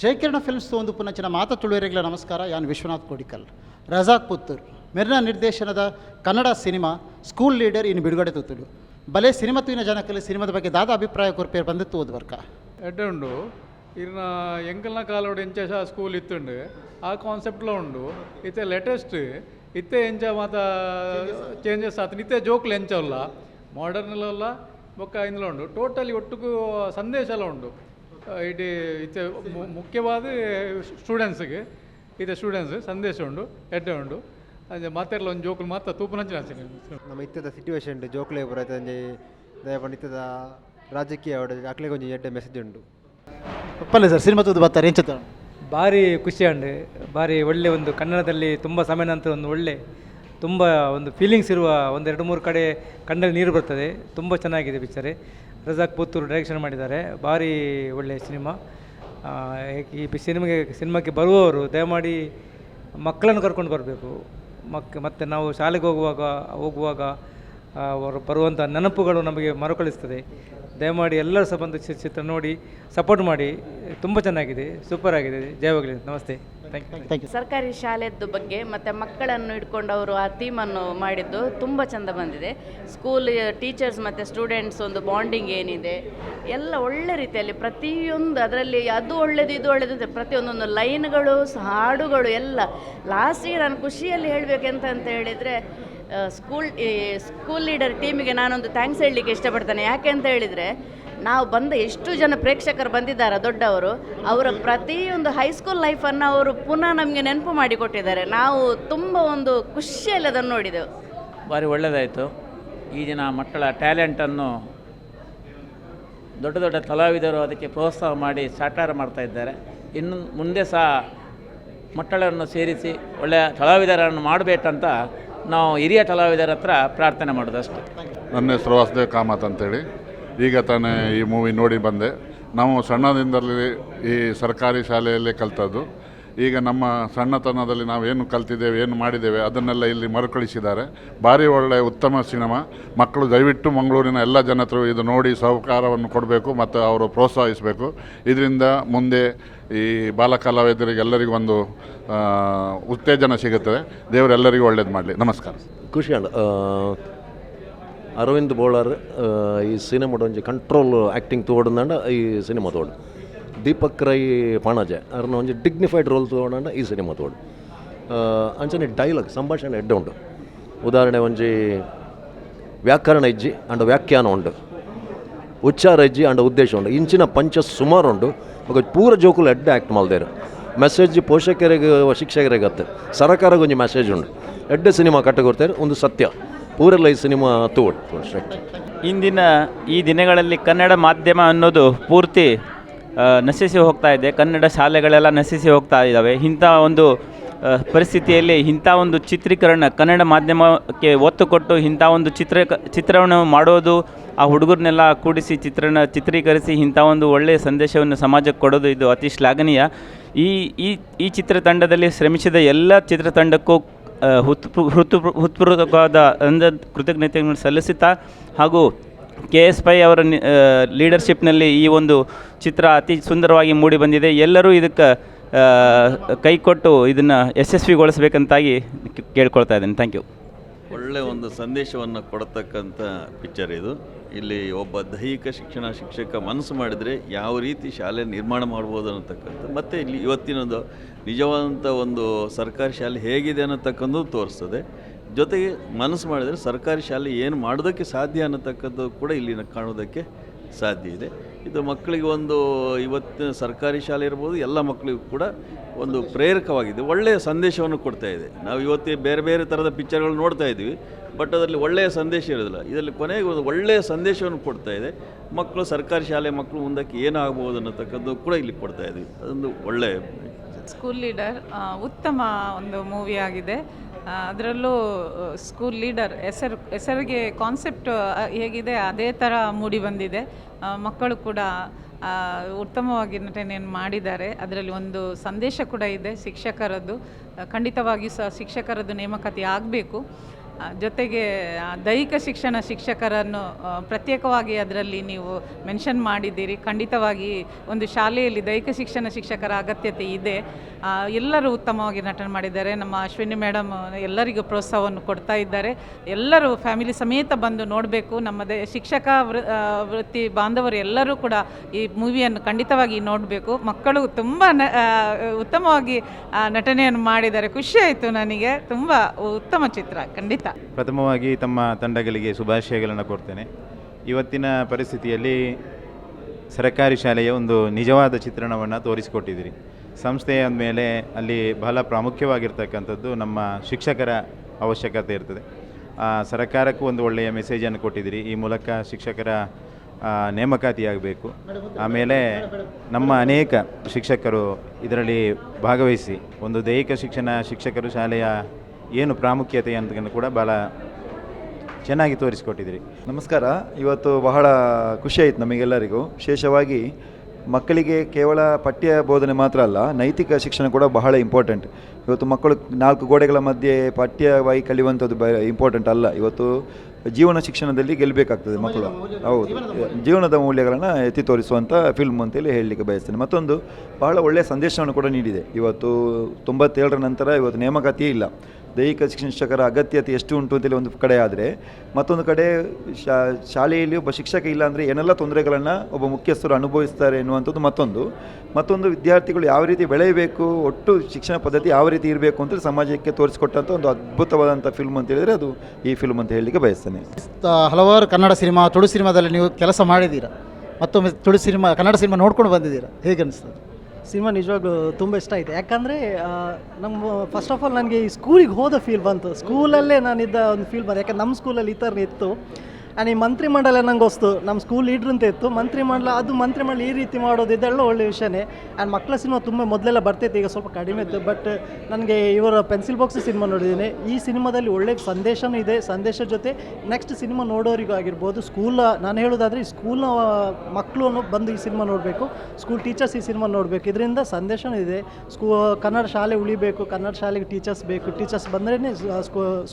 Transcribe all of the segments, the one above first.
ಜಯಕಿರಣ films ಒಂದು ಪುನಂಚಿನ ಮಾತ ತುಳುವರೆಗಳ ನಮಸ್ಕಾರ. ಯಾನ್ ವಿಶ್ವನಾಥ್ ಕೋಡಿಕಲ್. ರಜಾಕ್ ಪುತ್ತೂರ್. ಮೆರ್ನಾ ನಿರ್ದೇಶನದ ಕನ್ನಡ ಸಿನಿಮಾ ಸ್ಕೂಲ್ ಲೀಡರ್ ಇನ್ನು ಬಿಡುಗಡೆ ತೂತುಡು. ಬಲೆ ಸಿನಿಮಾ ತೂವಿನ ಜನಕ್ಕಲ್ಲಿ ಸಿನಿಮಾದ ಬಗ್ಗೆ ದಾದ ಅಭಿಪ್ರಾಯ ಕೊರಪೇರು ಬಂದಿತ್ತು ಓದ್ ವರ್ಕ ಎಡ್ಡುಂಡು. ಇನ್ನ ಎಂಕಲ್ನ ಕಾಲೋಡು ಎಂಚ ಸ್ಕೂಲ್ ಇತ್ತುಂಡು. ಆ ಕಾನ್ಸೆಪ್ಟ್ಲ ಉಂಡು. ಇತ್ತೆ ಲೇಟೆಸ್ಟ್, ಇತ್ತೆ ಎಂಚ ಮಾತ ಚೇಂಜಸ್ ಆತನು ಇತ್ತೆ ಜೋಕ್ಲು ಎಂಚ ಉಲ್ಲ. ಮಾಡರ್ನಲ್ಲ ಬೊಕ್ಕ ಇಂదులో ಉಂಡು. ಟೋಟಲಿ ಒಟ್ಟುಗೂ ಸಂದೇಶ ಎಲ್ಲ ಉಂಡು. ಇಟಿ ಇತ್ತೆ ಮುಖ್ಯವಾದ ಸ್ಟೂಡೆಂಟ್ಸ್ಗೆ ಇದೆ ಸ್ಟೂಡೆಂಟ್ಸ್ ಸಂದೇಶ ಉಂಡು ಎಡ್ಡೆ ಉಂಡು ಅಂದರೆ ಮಾತೆರ್ಲ ಒಂದು ಜೋಕುಲು ಮಾತ್ರ ತೂಪುನಂಚಿನ ನಮ್ಮ ಇತ್ತದ ಸಿಟ್ಯುವೇಷನ್ ಜೋಕ್ಲೆ ಬರತ್ತೆ ಒಂಜಿ ದಯಪಂಡ ಇತ್ತದ ರಾಜಕೀಯ ಅಕ್ಲೆ ಒಂಜಿ ಎಡ್ಡೆ ಮೆಸೇಜ್ ಉಂಟು. ಒಪ್ಪಲ್ಲ ಸರ್ ಸಿನಿಮಾ ತೂದು ಬರ್ತಾರೆ ಎಂಚ ಭಾರಿ ಖುಷಿ ಅಂಡೆ ಭಾರಿ ಒಳ್ಳೆ ಒಂದು ಕನ್ನಡದಲ್ಲಿ ತುಂಬ ಸಮಯ ನಂತರ ಒಂದು ಒಳ್ಳೆ ತುಂಬ ಒಂದು ಫೀಲಿಂಗ್ಸ್ ಇರುವ ಒಂದು ಎರಡು ಮೂರು ಕಡೆ ಕಣ್ಣಲ್ಲಿ ನೀರು ಬರ್ತದೆ. ತುಂಬ ಚೆನ್ನಾಗಿದೆ ಪಿಕ್ಚರ್ ರಜಾಕ್ ಪುತ್ತೂರು ಡೈರೆಕ್ಷನ್ ಮಾಡಿದ್ದಾರೆ. ಭಾರಿ ಒಳ್ಳೆಯ ಸಿನಿಮಾ. ಈ ಸಿನಿಮಾಗೆ, ಸಿನಿಮಾಕ್ಕೆ ಬರುವವರು ದಯಮಾಡಿ ಮಕ್ಕಳನ್ನು ಕರ್ಕೊಂಡು ಬರಬೇಕು. ಮಕ್, ಮತ್ತು ನಾವು ಶಾಲೆಗೆ ಹೋಗುವಾಗ ಹೋಗುವಾಗ ಅವರು ಬರುವಂಥ ನೆನಪುಗಳು ನಮಗೆ ಮರುಕಳಿಸ್ತದೆ. ದಯಮಾಡಿ ಎಲ್ಲರೂ ಸಹ ಬಂದು ಚಿತ್ರ ನೋಡಿ ಸಪೋರ್ಟ್ ಮಾಡಿ. ತುಂಬ ಚೆನ್ನಾಗಿದೆ. ಸೂಪರ್ ಆಗಿದೆ. ಜಯವಾಗಲಿ ನಮಸ್ತೆ. ಥ್ಯಾಂಕ್ ಯು ಥ್ಯಾಂಕ್ ಯು ಸರ್ಕಾರಿ ಶಾಲೆದ್ದು ಬಗ್ಗೆ ಮತ್ತು ಮಕ್ಕಳನ್ನು ಇಟ್ಕೊಂಡು ಅವರು ಆ ಥೀಮನ್ನು ಮಾಡಿದ್ದು ತುಂಬ ಚೆಂದ ಬಂದಿದೆ. ಸ್ಕೂಲ್ ಟೀಚರ್ಸ್ ಮತ್ತು ಸ್ಟೂಡೆಂಟ್ಸ್ ಒಂದು ಬಾಂಡಿಂಗ್ ಏನಿದೆ ಎಲ್ಲ ಒಳ್ಳೆ ರೀತಿಯಲ್ಲಿ ಪ್ರತಿಯೊಂದು ಅದರಲ್ಲಿ ಅದು ಒಳ್ಳೆಯದು ಇದು ಒಳ್ಳೆಯದು ಅಂತ ಪ್ರತಿಯೊಂದೊಂದು ಲೈನ್ಗಳು ಹಾಡುಗಳು ಎಲ್ಲ. ಲಾಸ್ಟಿಗೆ ನಾನು ಖುಷಿಯಲ್ಲಿ ಹೇಳಬೇಕೆಂತ ಅಂತ ಹೇಳಿದರೆ ಸ್ಕೂಲ್ ಸ್ಕೂಲ್ ಲೀಡರ್ ಟೀಮಿಗೆ ನಾನೊಂದು ಥ್ಯಾಂಕ್ಸ್ ಹೇಳಲಿಕ್ಕೆ ಇಷ್ಟಪಡ್ತೇನೆ. ಯಾಕೆ ಅಂತ ಹೇಳಿದರೆ ನಾವು ಬಂದ ಎಷ್ಟು ಜನ ಪ್ರೇಕ್ಷಕರು ಬಂದಿದ್ದಾರೆ ದೊಡ್ಡವರು ಅವರ ಪ್ರತಿಯೊಂದು ಹೈಸ್ಕೂಲ್ ಲೈಫನ್ನು ಅವರು ಪುನಃ ನಮಗೆ ನೆನಪು ಮಾಡಿಕೊಟ್ಟಿದ್ದಾರೆ ನಾವು ತುಂಬ ಒಂದು ಖುಷಿಯಲ್ಲಿ ಅದನ್ನು ನೋಡಿದೆವು. ಭಾರಿ ಒಳ್ಳೆಯದಾಯಿತು ಈ ದಿನ ಮಕ್ಕಳ ಟ್ಯಾಲೆಂಟನ್ನು ದೊಡ್ಡ ದೊಡ್ಡ ಕಲಾವಿದರು ಅದಕ್ಕೆ ಪ್ರೋತ್ಸಾಹ ಮಾಡಿ ಸಾಕಾರ ಮಾಡ್ತಾಯಿದ್ದಾರೆ ಇನ್ನು ಮುಂದೆ ಸಹ ಮಕ್ಕಳನ್ನು ಸೇರಿಸಿ ಒಳ್ಳೆಯ ಕಲಾವಿದರನ್ನು ಮಾಡಬೇಕಂತ ನಾವು ಹಿರಿಯ ಕಲಾವಿದರ ಹತ್ರ ಪ್ರಾರ್ಥನೆ ಮಾಡೋದು ಅಷ್ಟೇ ನನ್ನ ಹೆಸರು ವಾಸುದೇವ್ ಕಾಮತ್ ಅಂತೇಳಿ. ಈಗ ತಾನೇ ಈ ಮೂವಿ ನೋಡಿ ಬಂದೆ. ನಾವು ಸಣ್ಣದಿಂದಲೇ ಈ ಸರ್ಕಾರಿ ಶಾಲೆಯಲ್ಲೇ ಕಲ್ತದ್ದು. ಈಗ ನಮ್ಮ ಸಣ್ಣತನದಲ್ಲಿ ನಾವು ಏನು ಕಲ್ತಿದ್ದೇವೆ, ಏನು ಮಾಡಿದ್ದೇವೆ, ಅದನ್ನೆಲ್ಲ ಇಲ್ಲಿ ಮರುಕಳಿಸಿದ್ದಾರೆ. ಭಾರಿ ಒಳ್ಳೆಯ ಉತ್ತಮ ಸಿನಿಮಾ. ಮಕ್ಕಳು ದಯವಿಟ್ಟು ಮಂಗಳೂರಿನ ಎಲ್ಲ ಜನರು ಇದು ನೋಡಿ ಸಹಕಾರವನ್ನು ಕೊಡಬೇಕು ಮತ್ತು ಅವರು ಪ್ರೋತ್ಸಾಹಿಸಬೇಕು. ಇದರಿಂದ ಮುಂದೆ ಈ ಬಾಲ ಕಲಾವಿದರಿಗೆ ಎಲ್ಲರಿಗೂ ಒಂದು ಉತ್ತೇಜನ ಸಿಗುತ್ತದೆ. ದೇವರೆಲ್ಲರಿಗೂ ಒಳ್ಳೇದು ಮಾಡಲಿ. ನಮಸ್ಕಾರ. ಖುಷಿಯಂಡ ಅರವಿಂದ್ ಆ, ಈ ಸಿನಿಮಾಡ್ ಒಂಜಿ ಕಂಟ್ರೋಲ್ ಆ್ಯಕ್ಟಿಂಗ್ ತೋಡಂದಂಡ ಈ ಸಿನಿಮಾ ತೋಡು ದೀಪಕ್ ರೈ ಪಾಣಜೆ ಅರ್ನ ಒಂಜಿ ಡಿಗ್ನಿಫೈಡ್ ರೋಲ್ ತೋಡಂಡ ಈ ಸಿನಿಮಾ ತೋಡು ಅಂಚನೆ ಡೈಲಾಗ್ ಸಂಭಾಷಣೆ ಎಡ್ಡೆ ಉಂಡು ಉದಾಹರಣೆ ಒಂಜಿ ವ್ಯಾಕರಣ ಇಜ್ಜಿ ಅಂಡ್ ವ್ಯಾಖ್ಯಾನ ಉಂಡು ಉಚ್ಚಾರ ಇಜ್ಜಿ ಅಂಡ್ ಉದ್ದೇಶ ಉಂಡು ಇಂಚಿನ ಪಂಚ ಸುಮಾರು ಉಂಡು ಪೂರ ಜೋಕುಲು ಎಡ್ಡೆ ಆ್ಯಕ್ಟ್ ಮಾಲ್ದೇರು. ಮೆಸೇಜ್ ಪೋಷಕರಿಗೆ ಶಿಕ್ಷಕರಿಗೆ ಒಂಜಿ ಮೆಸೇಜ್ ಉಂಡು ಎಡ್ಡೆ ಸಿನಿಮಾ ಕಟ್ಟಗೊಡ್ತಾರೆ ಒಂದು ಸತ್ಯ. ಪೂರೆಲ್ಲ ಈ ಸಿನಿಮಾ ತೋಡ್ ಇಂದಿನ ಈ ದಿನಗಳಲ್ಲಿ ಕನ್ನಡ ಮಾಧ್ಯಮ ಅನ್ನೋದು ಪೂರ್ತಿ ನಶಿಸಿ ಹೋಗ್ತಾ ಇದೆ. ಕನ್ನಡ ಶಾಲೆಗಳೆಲ್ಲ ನಶಿಸಿ ಹೋಗ್ತಾ ಇದ್ದಾವೆ ಇಂಥ ಒಂದು ಪರಿಸ್ಥಿತಿಯಲ್ಲಿ ಇಂಥ ಒಂದು ಚಿತ್ರೀಕರಣ ಕನ್ನಡ ಮಾಧ್ಯಮಕ್ಕೆ ಒತ್ತು ಕೊಟ್ಟು ಇಂಥ ಒಂದು ಚಿತ್ರ ಚಿತ್ರವನ್ನು ಮಾಡೋದು, ಆ ಹುಡುಗರನ್ನೆಲ್ಲ ಕೂಡಿಸಿ ಚಿತ್ರಣ, ಚಿತ್ರೀಕರಿಸಿ ಇಂಥ ಒಂದು ಒಳ್ಳೆಯ ಸಂದೇಶವನ್ನು ಸಮಾಜಕ್ಕೆ ಕೊಡೋದು ಇದು ಅತಿ ಶ್ಲಾಘನೀಯ. ಈ ಈ ಈ ಚಿತ್ರತಂಡದಲ್ಲಿ ಶ್ರಮಿಸಿದ ಎಲ್ಲ ಚಿತ್ರತಂಡಕ್ಕೂ ಹೃತ್ಪೂ ಹೃತು ಹೃತ್ಪೂರ್ವಕವಾದ ಅಂದ ಕೃತಜ್ಞತೆಯನ್ನು ಸಲ್ಲಿಸುತ್ತಾ ಹಾಗೂ ಕೆ ಎಸ್ ಪೈ ಅವರ ಲೀಡರ್ಶಿಪ್ನಲ್ಲಿ ಈ ಒಂದು ಚಿತ್ರ ಅತಿ ಸುಂದರವಾಗಿ ಮೂಡಿ ಬಂದಿದೆ. ಎಲ್ಲರೂ ಇದಕ್ಕೆ ಕೈಕೊಟ್ಟು ಇದನ್ನು ಯಶಸ್ವಿಗೊಳಿಸಬೇಕಂತಾಗಿ ಕೇಳ್ಕೊಳ್ತಾ ಇದ್ದೀನಿ. ಥ್ಯಾಂಕ್ ಯು ಒಳ್ಳೆಯ ಒಂದು ಸಂದೇಶವನ್ನು ಕೊಡತಕ್ಕಂಥ ಪಿಕ್ಚರ್ ಇದು. ಇಲ್ಲಿ ಒಬ್ಬ ದೈಹಿಕ ಶಿಕ್ಷಣ ಶಿಕ್ಷಕ ಮನಸ್ಸು ಮಾಡಿದರೆ ಯಾವ ರೀತಿ ಶಾಲೆ ನಿರ್ಮಾಣ ಮಾಡ್ಬೋದು ಅನ್ನತಕ್ಕಂಥ, ಮತ್ತು ಇಲ್ಲಿ ಇವತ್ತಿನೊಂದು ನಿಜವಾದಂಥ ಒಂದು ಸರ್ಕಾರಿ ಶಾಲೆ ಹೇಗಿದೆ ಅನ್ನತಕ್ಕಂಥದ್ದು ತೋರಿಸ್ತದೆ. ಜೊತೆಗೆ ಮನಸ್ಸು ಮಾಡಿದರೆ ಸರ್ಕಾರಿ ಶಾಲೆ ಏನು ಮಾಡೋದಕ್ಕೆ ಸಾಧ್ಯ ಅನ್ನತಕ್ಕಂಥದ್ದು ಕೂಡ ಇಲ್ಲಿ ಕಾಣೋದಕ್ಕೆ ಸಾಧ್ಯ ಇದೆ. ಇದು ಮಕ್ಕಳಿಗೆ ಒಂದು ಇವತ್ತಿನ ಸರ್ಕಾರಿ ಶಾಲೆ ಇರ್ಬೋದು, ಎಲ್ಲ ಮಕ್ಕಳಿಗೂ ಕೂಡ ಒಂದು ಪ್ರೇರಕವಾಗಿದೆ. ಒಳ್ಳೆಯ ಸಂದೇಶವನ್ನು ಕೊಡ್ತಾ ಇದೆ. ನಾವು ಇವತ್ತೇ ಬೇರೆ ಬೇರೆ ಥರದ ಪಿಕ್ಚರ್ಗಳು ನೋಡ್ತಾ ಇದ್ದೀವಿ, ಬಟ್ ಅದರಲ್ಲಿ ಒಳ್ಳೆಯ ಸಂದೇಶ ಇರೋದಿಲ್ಲ. ಇದರಲ್ಲಿ ಕೊನೆಗೆ ಒಂದು ಒಳ್ಳೆಯ ಸಂದೇಶವನ್ನು ಕೊಡ್ತಾ ಇದೆ. ಮಕ್ಕಳು ಸರ್ಕಾರಿ ಶಾಲೆ ಮಕ್ಕಳು ಮುಂದಕ್ಕೆ ಏನಾಗ್ಬೋದು ಅನ್ನತಕ್ಕದ್ದು ಕೂಡ ಇಲ್ಲಿ ಕೊಡ್ತಾ ಇದ್ದೀವಿ ಅದೊಂದು ಒಳ್ಳೆಯ ಸ್ಕೂಲ್ ಲೀಡರ್ ಉತ್ತಮ ಒಂದು ಮೂವಿ ಆಗಿದೆ. ಅದರಲ್ಲೂ ಸ್ಕೂಲ್ ಲೀಡರ್ ಹೆಸರು, ಹೆಸರಿಗೆ ಕಾನ್ಸೆಪ್ಟ್ ಹೇಗಿದೆ, ಅದೇ ಥರ ಮೂಡಿ ಬಂದಿದೆ. ಮಕ್ಕಳು ಕೂಡ ಉತ್ತಮವಾಗಿ ನಟನೆಯನ್ನು ಮಾಡಿದ್ದಾರೆ. ಅದರಲ್ಲಿ ಒಂದು ಸಂದೇಶ ಕೂಡ ಇದೆ ಶಿಕ್ಷಕರದ್ದು. ಖಂಡಿತವಾಗಿಯೂ ಸಹ ಶಿಕ್ಷಕರದ್ದು ನೇಮಕಾತಿ ಆಗಬೇಕು. ಜೊತೆಗೆ ದೈಹಿಕ ಶಿಕ್ಷಣ ಶಿಕ್ಷಕರನ್ನು ಪ್ರತ್ಯೇಕವಾಗಿ ಅದರಲ್ಲಿ ನೀವು ಮೆನ್ಷನ್ ಮಾಡಿದ್ದೀರಿ. ಖಂಡಿತವಾಗಿ ಒಂದು ಶಾಲೆಯಲ್ಲಿ ದೈಹಿಕ ಶಿಕ್ಷಣ ಶಿಕ್ಷಕರ ಅಗತ್ಯತೆ ಇದೆ. ಎಲ್ಲರೂ ಉತ್ತಮವಾಗಿ ನಟನೆ ಮಾಡಿದ್ದಾರೆ. ನಮ್ಮ ಅಶ್ವಿನಿ ಮೇಡಮ್ ಎಲ್ಲರಿಗೂ ಪ್ರೋತ್ಸಾಹವನ್ನು ಕೊಡ್ತಾ ಇದ್ದಾರೆ. ಎಲ್ಲರೂ ಫ್ಯಾಮಿಲಿ ಸಮೇತ ಬಂದು ನೋಡಬೇಕು. ನಮ್ಮದೇ ಶಿಕ್ಷಕ ವೃತ್ತಿ ಬಾಂಧವರು ಎಲ್ಲರೂ ಕೂಡ ಈ ಮೂವಿಯನ್ನು ಖಂಡಿತವಾಗಿ ನೋಡಬೇಕು. ಮಕ್ಕಳು ತುಂಬ ಉತ್ತಮವಾಗಿ ನಟನೆಯನ್ನು ಮಾಡಿದ್ದಾರೆ. ಖುಷಿ ಆಯಿತು ನನಗೆ. ತುಂಬ ಉತ್ತಮ ಚಿತ್ರ, ಖಂಡಿತ. ಪ್ರಥಮವಾಗಿ ತಮ್ಮ ತಂಡಗಳಿಗೆ ಶುಭಾಶಯಗಳನ್ನು ಕೊಡ್ತೇನೆ ಇವತ್ತಿನ ಪರಿಸ್ಥಿತಿಯಲ್ಲಿ ಸರ್ಕಾರಿ ಶಾಲೆಯ ಒಂದು ನಿಜವಾದ ಚಿತ್ರಣವನ್ನು ತೋರಿಸಿಕೊಟ್ಟಿದ್ದೀರಿ. ಸಂಸ್ಥೆ ಅಂದಮೇಲೆ ಅಲ್ಲಿ ಬಹಳ ಪ್ರಾಮುಖ್ಯವಾಗಿರ್ತಕ್ಕಂಥದ್ದು ನಮ್ಮ ಶಿಕ್ಷಕರ ಅವಶ್ಯಕತೆ ಇರ್ತದೆ. ಸರ್ಕಾರಕ್ಕೂ ಒಂದು ಒಳ್ಳೆಯ ಮೆಸೇಜನ್ನು ಕೊಟ್ಟಿದ್ದೀರಿ. ಈ ಮೂಲಕ ಶಿಕ್ಷಕರ ನೇಮಕಾತಿಯಾಗಬೇಕು. ಆಮೇಲೆ ನಮ್ಮ ಅನೇಕ ಶಿಕ್ಷಕರು ಇದರಲ್ಲಿ ಭಾಗವಹಿಸಿ, ಒಂದು ದೈಹಿಕ ಶಿಕ್ಷಣ ಶಿಕ್ಷಕರು ಶಾಲೆಯ ಏನು ಪ್ರಾಮುಖ್ಯತೆ ಅಂತ ಕೂಡ ಭಾಳ ಚೆನ್ನಾಗಿ ತೋರಿಸಿಕೊಟ್ಟಿದ್ದೀರಿ. ನಮಸ್ಕಾರ. ಇವತ್ತು ಬಹಳ ಖುಷಿ ಆಯಿತು ನಮಗೆಲ್ಲರಿಗೂ. ವಿಶೇಷವಾಗಿ ಮಕ್ಕಳಿಗೆ ಕೇವಲ ಪಠ್ಯ ಬೋಧನೆ ಮಾತ್ರ ಅಲ್ಲ, ನೈತಿಕ ಶಿಕ್ಷಣ ಕೂಡ ಬಹಳ ಇಂಪಾರ್ಟೆಂಟ್ ಇವತ್ತು ಮಕ್ಕಳು ನಾಲ್ಕು ಗೋಡೆಗಳ ಮಧ್ಯೆ ಪಠ್ಯವಾಗಿ ಕಲಿಯುವಂಥದ್ದು ಬ ಇಂಪಾರ್ಟೆಂಟ್ ಅಲ್ಲ. ಇವತ್ತು ಜೀವನ ಶಿಕ್ಷಣದಲ್ಲಿ ಗೆಲ್ಲಬೇಕಾಗ್ತದೆ ಮಕ್ಕಳು. ಹೌದು. ಜೀವನದ ಮೌಲ್ಯಗಳನ್ನು ಎತ್ತಿ ತೋರಿಸುವಂಥ ಫಿಲ್ಮ್ ಅಂತೇಳಿ ಹೇಳಲಿಕ್ಕೆ ಬಯಸ್ತೇನೆ. ಮತ್ತೊಂದು ಬಹಳ ಒಳ್ಳೆಯ ಸಂದೇಶವನ್ನು ಕೂಡ ನೀಡಿದೆ. ಇವತ್ತು ತೊಂಬತ್ತೇಳರ ನಂತರ ಇವತ್ತು ನೇಮಕಾತಿಯೇ ಇಲ್ಲ. ದೈಹಿಕ ಶಿಕ್ಷಕರ ಅಗತ್ಯತೆ ಎಷ್ಟು ಉಂಟು ಅಂತೇಳಿ ಒಂದು ಕಡೆ ಆದರೆ, ಮತ್ತೊಂದು ಕಡೆ ಶಾ ಶಾಲೆಯಲ್ಲಿ ಒಬ್ಬ ಶಿಕ್ಷಕ ಇಲ್ಲ ಅಂದರೆ ಏನೆಲ್ಲ ತೊಂದರೆಗಳನ್ನು ಒಬ್ಬ ಮುಖ್ಯಸ್ಥರು ಅನುಭವಿಸ್ತಾರೆ ಎನ್ನುವಂಥದ್ದು ಮತ್ತೊಂದು. ಮತ್ತೊಂದು ವಿದ್ಯಾರ್ಥಿಗಳು ಯಾವ ರೀತಿ ಬೆಳೆಯಬೇಕು, ಒಟ್ಟು ಶಿಕ್ಷಣ ಪದ್ಧತಿ ಯಾವ ರೀತಿ ಇರಬೇಕು ಅಂತ ಸಮಾಜಕ್ಕೆ ತೋರಿಸಿಕೊಟ್ಟಂಥ ಒಂದು ಅದ್ಭುತವಾದಂಥ ಫಿಲ್ಮ್ ಅಂತ ಹೇಳಿದರೆ ಅದು ಈ ಫಿಲ್ಮ್ ಅಂತ ಹೇಳಲಿಕ್ಕೆ ಬಯಸ್ತೇನೆ. ಹಲವಾರು ಕನ್ನಡ ಸಿನಿಮಾ, ತುಳು ಸಿನಿಮಾದಲ್ಲಿ ನೀವು ಕೆಲಸ ಮಾಡಿದ್ದೀರಾ? ಮತ್ತೊಮ್ಮೆ ತುಳು ಸಿನಿಮಾ, ಕನ್ನಡ ಸಿನಿಮಾ ನೋಡ್ಕೊಂಡು ಬಂದಿದ್ದೀರಾ? ಹೇಗೆ ಅನಿಸ್ತದೆ? ಸಿನಿಮಾ ನಿಜವಾಗ್ಲೂ ತುಂಬ ಇಷ್ಟ ಆಯಿತು. ಯಾಕಂದರೆ ನಮ್ಮ ಫಸ್ಟ್ ಆಫ್ ಆಲ್ ನನಗೆ ಈ ಸ್ಕೂಲಿಗೆ ಹೋದ ಫೀಲ್ ಬಂತು. ಸ್ಕೂಲಲ್ಲೇ ನಾನಿದ್ದ ಒಂದು ಫೀಲ್ ಬಂತು. ಯಾಕಂದ್ರೆ ನಮ್ಮ ಸ್ಕೂಲಲ್ಲಿ ಈ ಥರ ಇತ್ತು. ಆ್ಯಂಡ್ ಈ ಮಂತ್ರಿಮಂಡಲ ನಂಗೆ ಹೊಸ್ತು. ನಮ್ಮ ಸ್ಕೂಲ್ ಲೀಡ್ರ್ ಅಂತ ಇತ್ತು. ಮಂತ್ರಿಮಂಡಲ, ಅದು ಮಂತ್ರಿಮಂಡಲ ಈ ರೀತಿ ಮಾಡೋದು ಇದೆಲ್ಲ ಒಳ್ಳೆ ವಿಷಯನೇ. ಆ್ಯಂಡ್ ಮಕ್ಕಳ ಸಿನಿಮಾ ತುಂಬ ಮೊದಲೆಲ್ಲ ಬರ್ತೈತೆ, ಈಗ ಸ್ವಲ್ಪ ಕಡಿಮೆ ಇತ್ತು. ಬಟ್ ನನಗೆ ಇವರ ಪೆನ್ಸಿಲ್ ಬಾಕ್ಸ್ ಸಿನಿಮಾ ನೋಡಿದ್ದೀನಿ. ಈ ಸಿನಿಮಾದಲ್ಲಿ ಒಳ್ಳೆ ಸಂದೇಶನೂ ಇದೆ. ಸಂದೇಶ ಜೊತೆ ನೆಕ್ಸ್ಟ್ ಸಿನಿಮಾ ನೋಡೋರಿಗೂ ಆಗಿರ್ಬೋದು ಸ್ಕೂಲ್ ನಾನು ಹೇಳೋದಾದರೆ ಈ ಸ್ಕೂಲ್ನ ಮಕ್ಕಳು ಬಂದು ಈ ಸಿನಿಮಾ ನೋಡಬೇಕು. ಸ್ಕೂಲ್ ಟೀಚರ್ಸ್ ಈ ಸಿನಿಮಾ ನೋಡಬೇಕು. ಇದರಿಂದ ಸಂದೇಶನೂ ಇದೆ. ಸ್ಕೂ ಕನ್ನಡ ಶಾಲೆ ಉಳಿಬೇಕು. ಕನ್ನಡ ಶಾಲೆಗೆ ಟೀಚರ್ಸ್ ಬೇಕು. ಟೀಚರ್ಸ್ ಬಂದ್ರೇ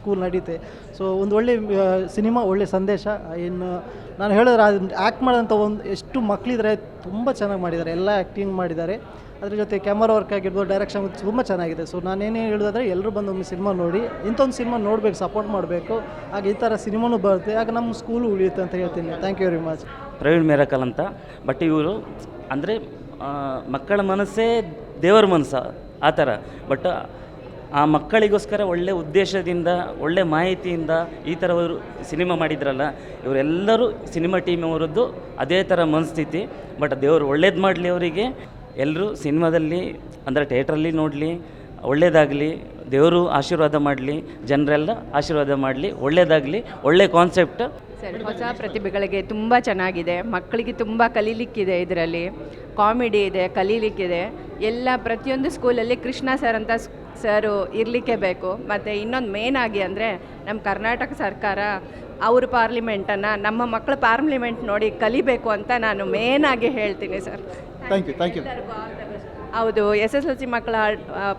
ಸ್ಕೂಲ್ ನಡೀತೆ. ಸೊ ಒಂದು ಒಳ್ಳೆ ಸಿನಿಮಾ ಒಳ್ಳೆ ಸಂದೇಶ. ಇನ್ನು ನಾನು ಹೇಳಿದ್ರೆ ಆ್ಯಕ್ಟ್ ಮಾಡಿದಂಥ ಒಂದು ಎಷ್ಟು ಮಕ್ಕಳಿದ್ರೆ ತುಂಬ ಚೆನ್ನಾಗಿ ಮಾಡಿದ್ದಾರೆ, ಎಲ್ಲ ಆ್ಯಕ್ಟಿಂಗ್ ಮಾಡಿದ್ದಾರೆ. ಅದ್ರ ಜೊತೆ ಕ್ಯಾಮರಾ ವರ್ಕ್ ಆಗಿರ್ಬೋದು ಡೈರೆಕ್ಷನ್ ತುಂಬ ಚೆನ್ನಾಗಿದೆ. ಸೊ ನಾನೇನೇ ಹೇಳೋದಾದ್ರೆ ಎಲ್ಲರೂ ಬಂದು ಒಂದು ಸಿನಿಮಾ ನೋಡಿ, ಇಂಥೊಂದು ಸಿನಿಮಾ ನೋಡಬೇಕು ಸಪೋರ್ಟ್ ಮಾಡಬೇಕು. ಹಾಗೆ ಈ ಥರ ಸಿನಿಮಾನು ಬರುತ್ತೆ ಆಗ ನಮ್ಮ ಸ್ಕೂಲು ಉಳಿಯುತ್ತೆ ಅಂತ ಹೇಳ್ತೀನಿ. Thank you very much Praveen Merakal ಅಂತ. ಬಟ್ ಇವರು ಅಂದರೆ ಮಕ್ಕಳ ಮನಸ್ಸೇ ದೇವರ ಮನಸ್ಸು? ಆ ಥರ. ಬಟ್ ಆ ಮಕ್ಕಳಿಗೋಸ್ಕರ ಒಳ್ಳೆ ಉದ್ದೇಶದಿಂದ, ಒಳ್ಳೆ ಮಾಹಿತಿಯಿಂದ ಈ ಥರವರು ಸಿನಿಮಾ ಮಾಡಿದ್ರಲ್ಲ, ಇವರೆಲ್ಲರೂ ಸಿನಿಮಾ ಟೀಮ್ ಅವರದ್ದು ಅದೇ ಥರ ಮನಸ್ಥಿತಿ. ಬಟ್ ದೇವರು ಒಳ್ಳೇದು ಮಾಡಲಿ ಅವರಿಗೆ ಎಲ್ಲರೂ ಸಿನಿಮಾದಲ್ಲಿ, ಅಂದರೆ ಥಿಯೇಟ್ರಲ್ಲಿ ನೋಡಲಿ, ಒಳ್ಳೇದಾಗಲಿ, ದೇವರು ಆಶೀರ್ವಾದ ಮಾಡಲಿ, ಜನರೆಲ್ಲ ಆಶೀರ್ವಾದ ಮಾಡಲಿ, ಒಳ್ಳೇದಾಗಲಿ, ಒಳ್ಳೆ ಕಾನ್ಸೆಪ್ಟ್ ಸರ್, ಹೊಸ ಪ್ರತಿಭೆಗಳಿಗೆ ತುಂಬ ಚೆನ್ನಾಗಿದೆ. ಮಕ್ಕಳಿಗೆ ತುಂಬ ಕಲೀಲಿಕ್ಕಿದೆ ಇದರಲ್ಲಿ. ಕಾಮಿಡಿ ಇದೆ, ಕಲೀಲಿಕ್ಕಿದೆ. ಎಲ್ಲ ಪ್ರತಿಯೊಂದು ಸ್ಕೂಲಲ್ಲಿ ಕೃಷ್ಣ ಸರ್ ಅಂತ ಸರು ಇರಲಿಕ್ಕೆ ಬೇಕು. ಮತ್ತು ಇನ್ನೊಂದು ಮೇನ್ ಆಗಿ ಅಂದರೆ ನಮ್ಮ ಕರ್ನಾಟಕ ಸರ್ಕಾರ ಅವ್ರ ಪಾರ್ಲಿಮೆಂಟನ್ನು ನಮ್ಮ ಮಕ್ಕಳ ಪಾರ್ಲಿಮೆಂಟ್ ನೋಡಿ ಕಲಿಬೇಕು ಅಂತ ನಾನು ಮೇನ್ ಆಗಿ ಹೇಳ್ತೀನಿ sir. Thank you thank you ಹೌದು ಎಸ್ ಎಸ್ ಎಲ್ ಸಿ ಮಕ್ಕಳ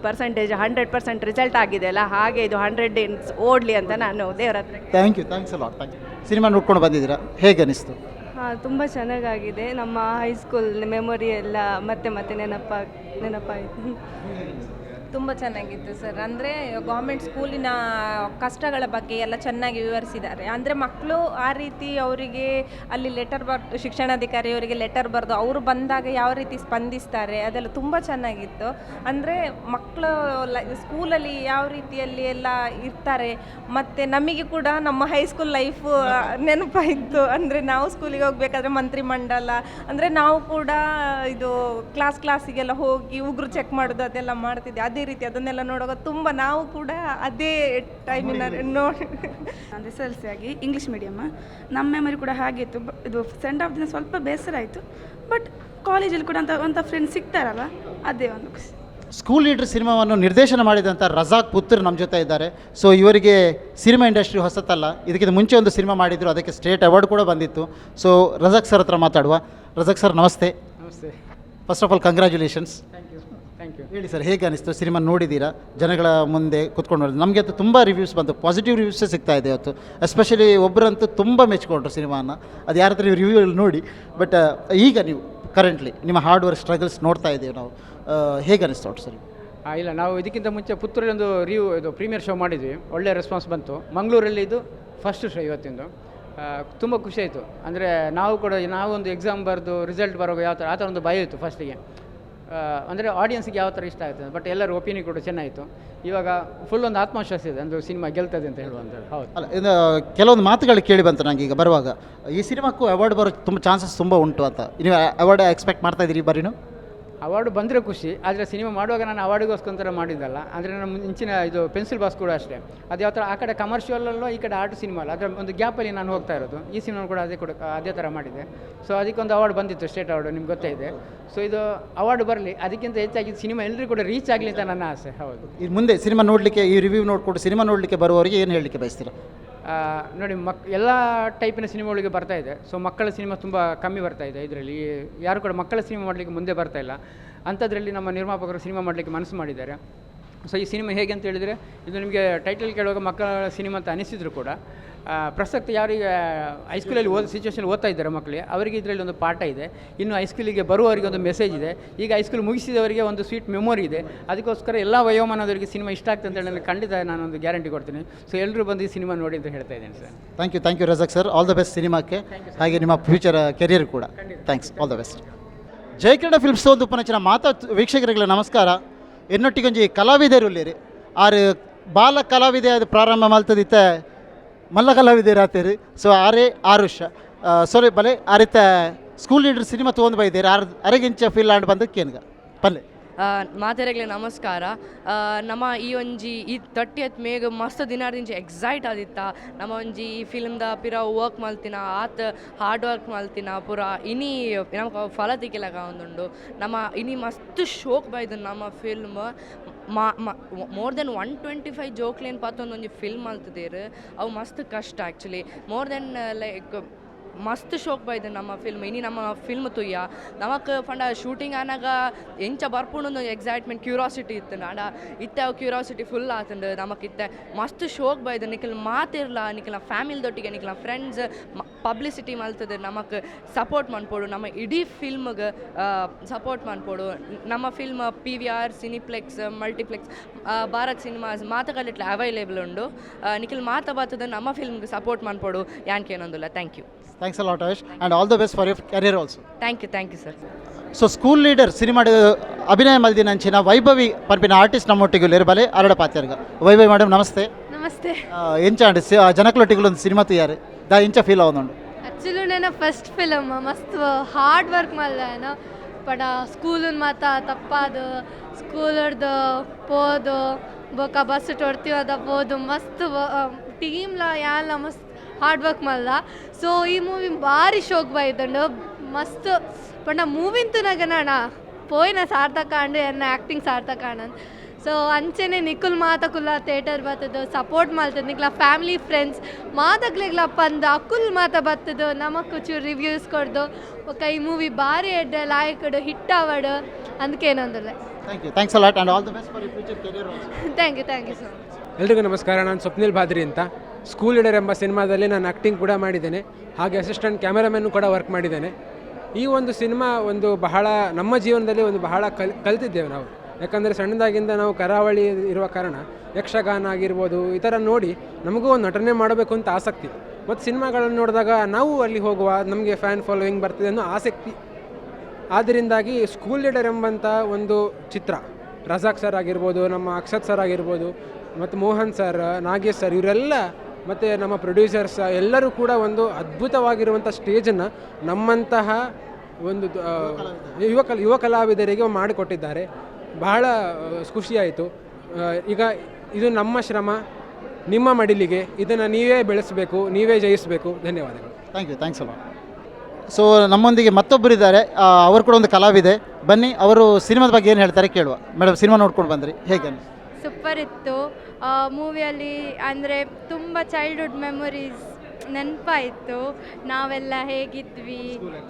ಪರ್ಸೆಂಟೇಜ್ ಹಂಡ್ರೆಡ್ ಪರ್ಸೆಂಟ್ ರಿಸಲ್ಟ್ ಆಗಿದೆ ಅಲ್ಲ ಹಾಗೆ ಇದು ಹಂಡ್ರೆಡ್ ಇನ್ಸ್ ಓಡಲಿ ಅಂತ ನಾನು ದೇವರ ಹತ್ರ ಥ್ಯಾಂಕ್ ಯು ಥ್ಯಾಂಕ್ಸ್ ಅಲ್ಲ ಥ್ಯಾಂಕ್ ಯು ಸಿನಿಮಾ ನೋಡ್ಕೊಂಡು ಬಂದಿದ್ದೀರಾ? ಹೇಗೆ ಅನಿಸ್ತು? ಹಾಂ ತುಂಬ ಚೆನ್ನಾಗಾಗಿದೆ. ನಮ್ಮ ಹೈಸ್ಕೂಲ್ ಮೆಮೊರಿ ಎಲ್ಲ ಮತ್ತೆ ಮತ್ತೆ ನೆನಪ ನೆನಪಾಯಿತು. ತುಂಬ ಚೆನ್ನಾಗಿತ್ತು ಸರ್. ಅಂದರೆ ಗೌರ್ಮೆಂಟ್ ಸ್ಕೂಲಿನ ಕಷ್ಟಗಳ ಬಗ್ಗೆ ಎಲ್ಲ ಚೆನ್ನಾಗಿ ವಿವರಿಸಿದ್ದಾರೆ. ಅಂದರೆ ಮಕ್ಕಳು ಆ ರೀತಿ ಅವರಿಗೆ ಅಲ್ಲಿ ಲೆಟರ್ ಬರ್, ಶಿಕ್ಷಣಾಧಿಕಾರಿ ಅವರಿಗೆ ಲೆಟರ್ ಬರೆದು ಅವರು ಬಂದಾಗ ಯಾವ ರೀತಿ ಸ್ಪಂದಿಸ್ತಾರೆ ಅದೆಲ್ಲ ತುಂಬ ಚೆನ್ನಾಗಿತ್ತು. ಅಂದರೆ ಮಕ್ಕಳು ಸ್ಕೂಲಲ್ಲಿ ಯಾವ ರೀತಿಯಲ್ಲಿ ಎಲ್ಲ ಇರ್ತಾರೆ, ಮತ್ತು ನಮಗೆ ಕೂಡ ನಮ್ಮ ಹೈಸ್ಕೂಲ್ ಲೈಫು ನೆನಪಾಯಿತು. ಅಂದರೆ ನಾವು ಸ್ಕೂಲಿಗೆ ಹೋಗಬೇಕಾದ್ರೆ ಮಂತ್ರಿ ಮಂಡಲ ಅಂದರೆ ನಾವು ಕೂಡ ಇದು ಕ್ಲಾಸ್ ಕ್ಲಾಸಿಗೆಲ್ಲ ಹೋಗಿ ಉಗ್ರು ಚೆಕ್ ಮಾಡೋದು ಅದೆಲ್ಲ ಮಾಡ್ತಿದ್ದೆ. ಅದೇ ರೀತಿ ಅದನ್ನೆಲ್ಲ ನೋಡುವಾಗ ತುಂಬ ನಾವು ಕೂಡ ಅದೇ ಟೈಮಿನ ನೋಡಿ ಅಂದರೆ ಎಸ್ ಎಲ್ ಸಿ ಆಗಿ ಇಂಗ್ಲೀಷ್ ಮೀಡಿಯಮ್ಮ ನಮ್ಮ ಮೆಮೊರಿ ಕೂಡ ಹಾಗೆ ಇತ್ತು. ಇದು ಸೆಂಡ್ ಆಫ್ ದಿನ ಸ್ವಲ್ಪ ಬೇಸರ ಆಯಿತು. ಬಟ್ ಕಾಲೇಜಲ್ಲಿ ಕೂಡ ಅಂತ ಅಂತ ಫ್ರೆಂಡ್ಸ್ ಸಿಗ್ತಾರಲ್ಲ ಅದೇ ಒಂದು ಖುಷಿ. ಸ್ಕೂಲ್ ಲೀಡರ್ ಸಿನಿಮಾವನ್ನು ನಿರ್ದೇಶನ ಮಾಡಿದಂಥ ರಜಾಕ್ ಪುತ್ರ ನಮ್ಮ ಜೊತೆ ಇದ್ದಾರೆ. ಸೊ ಇವರಿಗೆ ಸಿನಿಮಾ ಇಂಡಸ್ಟ್ರಿ ಹೊಸತಲ್ಲ. ಇದಕ್ಕಿಂತ ಮುಂಚೆ ಒಂದು ಸಿನಿಮಾ ಮಾಡಿದ್ರು. ಅದಕ್ಕೆ ಸ್ಟೇಟ್ ಅವಾರ್ಡ್ ಕೂಡ ಬಂದಿತ್ತು. ಸೊ ರಜಾಕ್ ಸರ್ ಹತ್ರ ಮಾತಾಡುವ. ರಜಾಕ್ ಸರ್ ನಮಸ್ತೆ. ನಮಸ್ತೆ. First of all congratulations thank you ಹೇಳಿ ಸರ್ ಹೇಗೆ ಅನಿಸ್ತು? ಸಿನಿಮಾ ನೋಡಿದ್ದೀರಾ ಜನಗಳ ಮುಂದೆ ಕುತ್ಕೊಂಡು ನಮಗೆ ಅದು ತುಂಬ ರಿವ್ಯೂಸ್ ಬಂತು. ಪಾಸಿಟಿವ್ ರಿವ್ಯೂಸೇ ಸಿಗ್ತಾ ಇದೆ ಇವತ್ತು ಎಸ್ಪೆಷಲಿ ಒಬ್ಬರಂತೂ ತುಂಬ ಮೆಚ್ಕೊಂಡ್ರು ಸಿನಿಮಾನ. ಅದು ಯಾರ ಹತ್ರ ರಿವ್ಯೂ ನೋಡಿ. ಬಟ್ ಈಗ ನೀವು ಕರೆಂಟ್ಲಿ ನಿಮ್ಮ ಹಾರ್ಡ್ ವರ್ಕ್ ಸ್ಟ್ರಗಲ್ಸ್ ನೋಡ್ತಾ ಇದ್ದೀವಿ ನಾವು. ಹೇಗೆ ಅನಿಸ್ತು ಒಟ್ಟು ಸರಿ? ಇಲ್ಲ ನಾವು ಇದಕ್ಕಿಂತ ಮುಂಚೆ ಪುತ್ತೂರಲ್ಲಿ ಒಂದು ರಿವ್ಯೂ ಇದು ಪ್ರೀಮಿಯರ್ ಶೋ ಮಾಡಿದ್ವಿ. ಒಳ್ಳೆ ರೆಸ್ಪಾನ್ಸ್ ಬಂತು. ಮಂಗಳೂರಲ್ಲಿ ಇದು ಫಸ್ಟ್ ಶೋ ಇವತ್ತಿಂದು. ತುಂಬ ಖುಷಿ ಆಯಿತು. ಅಂದರೆ ನಾವು ಕೂಡ ನಾವು ಒಂದು ಎಕ್ಸಾಮ್ ಬರೆದು ರಿಸಲ್ಟ್ ಬರೋ ಯಾವ ಥರ ಆ ಥರ ಒಂದು ಭಯ ಇತ್ತು ಫಸ್ಟಿಗೆ ಅಂದರೆ ಆಡಿಯನ್ಸ್ಗೆ ಯಾವ ಥರ ಇಷ್ಟ ಆಗುತ್ತೆ? ಬಟ್ ಎಲ್ಲರ ಒಪಿನಿಯನ್ ಕೂಡ ಚೆನ್ನಾಯಿತು ಇವಾಗ ಫುಲ್ ಒಂದು ಆತ್ಮವಿಶ್ವಾಸ ಇದೆ ಒಂದು ಸಿನಿಮಾ ಗೆಲ್ತದೆ ಅಂತ ಹೇಳುವಂಥದ್ದು ಹೌದು. ಅಲ್ಲ ಇದು ಕೆಲವೊಂದು ಮಾತುಗಳು ಕೇಳಿ ಬಂತು ನನಗೆ ಈಗ ಬರುವಾಗ. ಈ ಸಿನಿಮಾಕ್ಕೂ ಅವಾರ್ಡ್ ಬರೋ ತುಂಬ ಚಾನ್ಸಸ್ ತುಂಬ ಉಂಟು ಅಂತ. ನೀವು ಅವಾರ್ಡ್ ಎಕ್ಸ್ಪೆಕ್ಟ್ ಮಾಡ್ತಾ ಇದ್ದೀರಿ ಬರೀನು? ಅವಾರ್ಡು ಬಂದರೆ ಖುಷಿ, ಆದರೆ ಸಿನಿಮಾ ಮಾಡುವಾಗ ನಾನು ಅವಾರ್ಡಿಗೋಸ್ಕರ ಮಾಡಿದ್ದಲ್ಲ. ಅಂದರೆ ನನ್ನ ಮುಂಚಿನ ಇದು ಪೆನ್ಸಿಲ್ ಬಾಸ್ ಕೂಡ ಅಷ್ಟೇ. ಅದು ಯಾವ ಥರ ಆ ಕಡೆ ಕಮರ್ಷಿಯಲಲ್ಲೋ ಈ ಕಡೆ ಆರ್ಟ್ ಸಿನಿಮಾ ಅಲ್ಲ, ಅದರ ಒಂದು ಗ್ಯಾಪಲ್ಲಿ ನಾನು ಹೋಗ್ತಾ ಇರೋದು. ಈ ಸಿನಿಮಾ ಕೂಡ ಅದೇ ಕೂಡ, ಅದೇ ಥರ ಮಾಡಿದೆ. ಸೊ ಅದಕ್ಕೊಂದು ಅವಾರ್ಡ್ ಬಂದಿತ್ತು ಸ್ಟೇಟ್ ಅವಾರ್ಡು ನಿಮ್ಗೆ ಗೊತ್ತೇ ಇದೆ. ಸೊ ಇದು ಅವಾರ್ಡ್ ಬರಲಿ, ಅದಕ್ಕಿಂತ ಹೆಚ್ಚಾಗಿ ಸಿನಿಮಾ ಎಲ್ಲರೂ ಕೂಡ ರೀಚ್ ಆಗಲಿ ಅಂತ ನನ್ನ ಆಸೆ, ಹೌದು. ಇದು ಮುಂದೆ ಸಿನಿಮಾ ನೋಡಲಿಕ್ಕೆ, ಈ ರಿವ್ಯೂ ನೋಡಿಕೊಂಡು ಸಿನಿಮಾ ನೋಡಲಿಕ್ಕೆ ಬರುವವರಿಗೆ ಏನು ಹೇಳಲಿಕ್ಕೆ ಬಯಸ್ತೀರಾ? ನೋಡಿ, ಮಕ್, ಎಲ್ಲ ಟೈಪಿನ ಸಿನಿಮಾಗಳಿಗೆ ಬರ್ತಾ ಇದೆ. ಸೊ ಮಕ್ಕಳ ಸಿನಿಮಾ ತುಂಬ ಕಮ್ಮಿ ಬರ್ತಾ ಇದೆ ಇದರಲ್ಲಿ. ಯಾರು ಕೂಡ ಮಕ್ಕಳ ಸಿನಿಮಾ ಮಾಡಲಿಕ್ಕೆ ಮುಂದೆ ಬರ್ತಾ ಇಲ್ಲ. ಅಂಥದ್ರಲ್ಲಿ ನಮ್ಮ ನಿರ್ಮಾಪಕರು ಸಿನಿಮಾ ಮಾಡಲಿಕ್ಕೆ ಮನಸ್ಸು ಮಾಡಿದ್ದಾರೆ. ಸೊ ಈ ಸಿನಿಮಾ ಹೇಗೆ ಅಂತ ಹೇಳಿದರೆ, ಇದು ನಿಮಗೆ ಟೈಟಲ್ ಕೇಳುವಾಗ ಮಕ್ಕಳ ಸಿನಿಮಾ ಅಂತ ಅನಿಸಿದ್ರು ಕೂಡ. ಪ್ರಸಕ್ತ ಯಾರಿಗೆ ಹೈಸ್ಕೂಲಲ್ಲಿ ಓದ್ ಸಿಚುವೇಶನ್ ಓದ್ತಾ ಇದ್ದಾರೆ ಮಕ್ಕಳಿಗೆ ಅವರಿಗೆ ಇದರಲ್ಲಿ ಒಂದು ಪಾಠ ಇದೆ. ಇನ್ನು ಹೈಸ್ಕೂಲಿಗೆ ಬರುವವರಿಗೆ ಒಂದು ಮೆಸೇಜ್ ಇದೆ. ಈಗ ಹೈಸ್ಕೂಲ್ ಮುಗಿಸಿದವರಿಗೆ ಒಂದು ಸ್ವೀಟ್ ಮೆಮೊರಿ ಇದೆ. ಅದಕ್ಕೋಸ್ಕರ ಎಲ್ಲ ವಯೋಮಾನದವರಿಗೆ ಸಿನಿಮಾ ಇಷ್ಟ ಆಗ್ತದೆ ಅಂತ ಹೇಳಿ ಖಂಡಿತ ನಾನೊಂದು ಗ್ಯಾರಂಟಿ ಕೊಡ್ತೀನಿ. ಸೊ ಎಲ್ಲರೂ ಬಂದು ಈ ಸಿನಿಮಾ ನೋಡಿ ಅಂತ ಹೇಳ್ತಾ ಇದ್ದೀನಿ sir. Thank you thank you Razak sir all the best ಸಿನಿಮಾಕ್ಕೆ ಹಾಗೆ ನಿಮ್ಮ ಫ್ಯೂಚರ್ ಕೆರಿಯರ್ ಕೂಡ. Thanks all the best Jayakirana films ಒಂದು ಉಪನಚನ ಮಾತಾ ವೀಕ್ಷಕರಿಗೆ ನಮಸ್ಕಾರ. ಎನ್ನೊಟ್ಟಿಗೊಂಜಿ ಕಲಾವಿದರು ಇಲ್ಲಿ ಆರು ಬಾಲ ಕಲಾವಿದೆಯಾದ ಪ್ರಾರಂಭ ಮಲ್ತದಿತ್ತೆ ಮಲ್ಲ ಕಲಾವಿದರಾತೀರಿ ಸೊ ಆರೆ ಆರುಷ. ಸೊರಿ ಬಲೆ ಆರಿತ ಸ್ಕೂಲ್ ಲೀಡರ್ ಸಿನಿಮಾ ತೊಗೊಂಡು ಬೈದಿರಿ. ಆರ್, ಅರೆಗಿಂಚ ಫೀಲ್ ಆಂಡ್ ಬಂದಕ್ಕೆ ಏನ್ಗ? ಪಲ್ಲೆ ಮಾತೆರೆಗ್ಲೆ ನಮಸ್ಕಾರ. ನಮ್ಮ ಈ ಒಂಜಿ, ಈ ತರ್ಟಿಯತ್ ಮೇಗ್ ಮಸ್ತ್ ದಿನಾರ್ದಿಂಚ ಎಕ್ಸೈಟ್ ಆದಿತ್ತ. ನಮ್ಮ ಒಂಜಿ ಈ ಫಿಲ್ಮ್ದ ಪಿರ ವರ್ಕ್ ಮಲ್ತಿನ, ಆತ್ ಹಾರ್ಡ್ ವರ್ಕ್ ಮಲ್ತಿನ, ಪುರ ಇನಿ ನಮ್ಗೆ ಫಲ ತಿಕ್ಕಿಲಾಗ ಒಂದುಂಡು. ನಮ್ಮ ಇನಿ ಮಸ್ತ್ ಶೋಕ್ ಬೈದು ನಮ್ಮ film more than one twenty five ಜೋಕ್ಲೇನ್ ಪಾತೊಂದು ಒಂಜಿ ಫಿಲ್ಮ್ ಮಲ್ತದೇರು ಅವು ಮಸ್ತ್ ಕಷ್ಟ ಆ್ಯಕ್ಚುಲಿ ಮೋರ್ ದೆನ್ ಲೈಕ್ ಮಸ್ತ್ ಶೋಕ್ ಬೈದ ನಮ್ಮ ಫಿಲ್ಮ್ ಇನಿ ನಮ್ಮ ಫಿಲ್ಮ್ ತುಯ್ಯ ನಮಕ್ ಪಂಡ ಶೂಟಿಂಗ್ ಆನಾಗ ಎಂಚ ಬರ್ಪುಂಡು ಎಕ್ಸೈಟ್ಮೆಂಟ್ ಕ್ಯೂರಾಸಿಟಿ ಇತ್ತು. ಆಂಡ ಇತ್ತೆ ಕ್ಯೂರಾಸಿಟಿ ಫುಲ್ ಆತಂಡು. ನಮಕ್ ಇತ್ತೆ ಮಸ್ತ್ ಶೋಕ್ ಬೈದ ನಿಖಿಲ್ ಮಾತಿರ್ಲ ಫ್ಯಾಮಿಲಿ ಫ್ಯಾಮಿಲಿದೊಟ್ಟಿಗೆ ನಿಖಿಲ್ ಫ್ರೆಂಡ್ಸ್ ಪಬ್ಲಿಸಿಟಿ ಮಲ್ತದೆ. ನಮಕ್ ಸಪೋರ್ಟ್ ಮನ್ಪೋಡು. ನಮ್ಮ ಇಡೀ ಫಿಲ್ಮ್ಗೆ ಸಪೋರ್ಟ್ ಮನ್ಪೋಡು. ನಮ್ಮ film P V R cineplex multiplex Bharat cinemas ಮಾತುಗಳಿಟ್ಲೆ available ಉಂಡು. ನಿಖಿಲ್ ಮಾತ ಬಾತದ. ನಮ್ಮ ಫಿಲ್ಮ್ಗೆ ಸಪೋರ್ಟ್ ಮನ್ಪೋಡು. ಯಾನ್ಕೇನೊಂದುಲ್ಲ. Thank you thanks a lot Avesh and all the best for your career also thank you thank you sir so school leader cinema ಅಭಿನಯ ಮಲ್ದಿನಂಚಿನ Vaibhavi ಪರ್ಪಿನ artist ನಮ್ಮೊಟ್ಟಿಗೆ ಬಲೆ ಅರಡ ಪಾತ್ಯರ್ಗ ವೈಭವಿ ಮೇಡಮ್ ನಮಸ್ತೆ ನಮಸ್ತೆ ಎಂಚ ಅಂಡ್ ಜನಕ್ಲೊಟ್ಟಿಗೆ ಒಂದು ಸಿನಿಮಾ ತಯಾರಿ. ದ ಇಂಚ ಫೀಲ್ ಅವನೊಂಡು ಆ್ಯಕ್ಚುಲಿ ನನ್ನ ಫಸ್ಟ್ ಫಿಲಮ್ ಮಸ್ತ್ ಹಾರ್ಡ್ ವರ್ಕ್ ಮಲ್ದ ಪಡ ಸ್ಕೂಲಿನ ಮಾತ ತಪ್ಪಾದು. ಸ್ಕೂಲ್ ಹೊಡ್ದು ಪೋದು ಬೊಕ ಬಸ್ ಟೊಡ್ತೀವದ ಪೋದು ಮಸ್ತ್ ಟೀಮ್ಲ ಯಾಲ ಮಸ್ತ್ ಹಾರ್ಡ್ ವರ್ಕ್ ಮಲ್ಲ ಸೊ ಈ ಮೂವಿ ಭಾರಿ ಶೋಕ್ ಬಾಯ್ದಂಡು ಮಸ್ತ್. ಪಂಡ ಮೂವಿಂತು ನಗನಣ ಪೋಯ್ನ ಸಾರ್ಥಕ ಅಂಡು ಎನ್ನ ಆ್ಯಕ್ಟಿಂಗ್ ಸಾರ್ಥಕ ಅಂಡ್ ಸೊ ಅಂಚೆನೆ ನಿಖುಲ್ ಮಾತಕುಲ್ಲ ಥಿಯೇಟರ್ ಬರ್ತದೆ ಸಪೋರ್ಟ್ ಮಾಡ್ತದೆ ನಿಕ್ಲ ಫ್ಯಾಮಿಲಿ ಫ್ರೆಂಡ್ಸ್ ಮಾತಕ್ಲಿಗ್ಲ ಪಂದ ಅಕುಲ್ ಮಾತ ಬರ್ತದೆ ನಮಕ್ ಚೂರು ರಿವ್ಯೂಸ್ ಕೊಡ್ದು. ಒಕ್ಕ ಈ ಮೂವಿ ಭಾರಿ ಎಡ್ಡೆ ಲಾಯಕಡು ಹಿಟ್ ಅವಡು ಅಂದ್ಕೇನಂದಿಲ್ಲ thank you thanks a lot and all the best for your future career thank you thank you so much ಎಲ್ರಿಗೂ ನಮಸ್ಕಾರ. ನಾನು ಸ್ವಪ್ನಿಲ್ ಬಾದ್ರಿ ಅಂತ. ಸ್ಕೂಲ್ ಲೀಡರ್ ಎಂಬ ಸಿನಿಮಾದಲ್ಲಿ ನಾನು ಆ್ಯಕ್ಟಿಂಗ್ ಕೂಡ ಮಾಡಿದ್ದೇನೆ. ಹಾಗೆ ಅಸಿಸ್ಟೆಂಟ್ ಕ್ಯಾಮರಾಮ್ಯಾನು ಕೂಡ ವರ್ಕ್ ಮಾಡಿದ್ದೇನೆ. ಈ ಒಂದು ಸಿನಿಮಾ ಒಂದು ಬಹಳ, ನಮ್ಮ ಜೀವನದಲ್ಲಿ ಒಂದು ಬಹಳ ಕಲ್, ಕಲ್ತಿದ್ದೇವೆ ನಾವು. ಯಾಕಂದರೆ ಸಣ್ಣದಾಗಿಂದ ನಾವು ಕರಾವಳಿ ಇರುವ ಕಾರಣ ಯಕ್ಷಗಾನ ಆಗಿರ್ಬೋದು, ಈ ಥರ ನೋಡಿ ನಮಗೂ ಒಂದು ನಟನೆ ಮಾಡಬೇಕು ಅಂತ ಆಸಕ್ತಿ. ಮತ್ತು ಸಿನಿಮಾಗಳನ್ನು ನೋಡಿದಾಗ ನಾವು ಅಲ್ಲಿ ಹೋಗುವ, ನಮಗೆ ಫ್ಯಾನ್ ಫಾಲೋವಿಂಗ್ ಬರ್ತದೆ ಅನ್ನೋ ಆಸಕ್ತಿ. ಆದ್ದರಿಂದಾಗಿ ಸ್ಕೂಲ್ ಲೀಡರ್ ಎಂಬಂಥ ಒಂದು ಚಿತ್ರ, ರಜಾಕ್ ಸರ್ ಆಗಿರ್ಬೋದು, ನಮ್ಮ ಅಕ್ಷತ್ ಸರ್ ಆಗಿರ್ಬೋದು, ಮತ್ತು ಮೋಹನ್ ಸರ್ ನಾಗೇಶ್ ಸರ್ ಇವರೆಲ್ಲ ಮತ್ತು ನಮ್ಮ ಪ್ರೊಡ್ಯೂಸರ್ಸ್ ಎಲ್ಲರೂ ಕೂಡ ಒಂದು ಅದ್ಭುತವಾಗಿರುವಂಥ ಸ್ಟೇಜನ್ನು ನಮ್ಮಂತಹ ಒಂದು ಯುವ ಕಲ ಯುವ ಕಲಾವಿದರಿಗೆ ಮಾಡಿಕೊಟ್ಟಿದ್ದಾರೆ. ಬಹಳ ಖುಷಿಯಾಯಿತು. ಈಗ ಇದು ನಮ್ಮ ಶ್ರಮ ನಿಮ್ಮ ಮಡಿಲಿಗೆ. ಇದನ್ನು ನೀವೇ ಬೆಳೆಸಬೇಕು ನೀವೇ ಜಯಿಸಬೇಕು. ಧನ್ಯವಾದಗಳು. ಥ್ಯಾಂಕ್ ಯು ಥ್ಯಾಂಕ್ಸ್ ಅಲ್ಲ ಸೊ ನಮ್ಮೊಂದಿಗೆ ಮತ್ತೊಬ್ಬರು ಇದ್ದಾರೆ ಅವರು ಕೂಡ ಒಂದು ಕಲಾವಿದೆ. ಬನ್ನಿ ಅವರು ಸಿನಿಮಾದ ಬಗ್ಗೆ ಏನು ಹೇಳ್ತಾರೆ ಕೇಳುವ. ಮೇಡಮ್ ಸಿನಿಮಾ ನೋಡ್ಕೊಂಡು ಬಂದ್ರಿ. ಹೇಗೆ? ಅನ್ಸ್ತು? ಸೂಪರ್ ಇತ್ತು. ಮೂವಿಯಲ್ಲಿ ಅಂದರೆ ತುಂಬ ಚೈಲ್ಡ್ಹುಡ್ ಮೆಮೊರೀಸ್ ನೆನಪಾಯಿತು. ನಾವೆಲ್ಲ ಹೇಗಿದ್ವಿ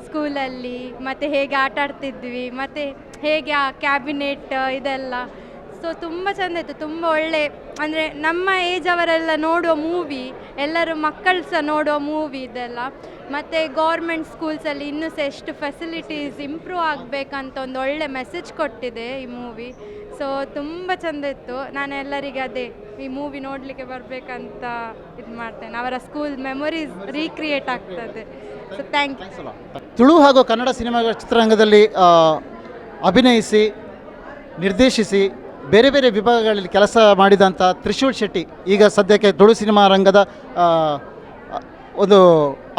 ಸ್ಕೂಲಲ್ಲಿ ಮತ್ತು ಹೇಗೆ ಆಟ ಆಡ್ತಿದ್ವಿ, ಮತ್ತು ಹೇಗೆ ಆ ಕ್ಯಾಬಿನೆಟ್ ಇದೆಲ್ಲ. ಸೊ ತುಂಬ ಚೆಂದ ಇತ್ತು. ತುಂಬ ಒಳ್ಳೆ, ಅಂದರೆ ನಮ್ಮ ಏಜ್ ಅವರೆಲ್ಲ ನೋಡುವ ಮೂವಿ ಎಲ್ಲರೂ ಮಕ್ಕಳು ಸಹ ನೋಡುವ ಮೂವಿ ಇದೆಲ್ಲ. ಮತ್ತು ಗೌರ್ಮೆಂಟ್ ಸ್ಕೂಲ್ಸಲ್ಲಿ ಇನ್ನೂ ಸಹ ಎಷ್ಟು ಫೆಸಿಲಿಟೀಸ್ ಇಂಪ್ರೂವ್ ಆಗಬೇಕಂತ ಒಂದು ಒಳ್ಳೆ ಮೆಸೇಜ್ ಕೊಟ್ಟಿದೆ ಈ ಮೂವಿ ಸೊ ತುಂಬ ಚೆಂದ ಇತ್ತು. ನಾನು ಎಲ್ಲರಿಗೆ ಅದೇ ಈ ಮೂವಿ ನೋಡಲಿಕ್ಕೆ ಬರಬೇಕಂತ ಇದು ಮಾಡ್ತೇನೆ. ಅವರ ಸ್ಕೂಲ್ ಮೆಮೊರೀಸ್ ರೀಕ್ರಿಯೇಟ್ ಆಗ್ತದೆ. ಸೊ ಥ್ಯಾಂಕ್ ಯು ತುಳು ಹಾಗೂ ಕನ್ನಡ ಸಿನಿಮಾ ಚಿತ್ರರಂಗದಲ್ಲಿ ಅಭಿನಯಿಸಿ, ನಿರ್ದೇಶಿಸಿ, ಬೇರೆ ಬೇರೆ ವಿಭಾಗಗಳಲ್ಲಿ ಕೆಲಸ ಮಾಡಿದಂಥ ತ್ರಿಶೂಲ್ ಶೆಟ್ಟಿ ಈಗ ಸದ್ಯಕ್ಕೆ ತುಳು ಸಿನಿಮಾ ರಂಗದ ಒಂದು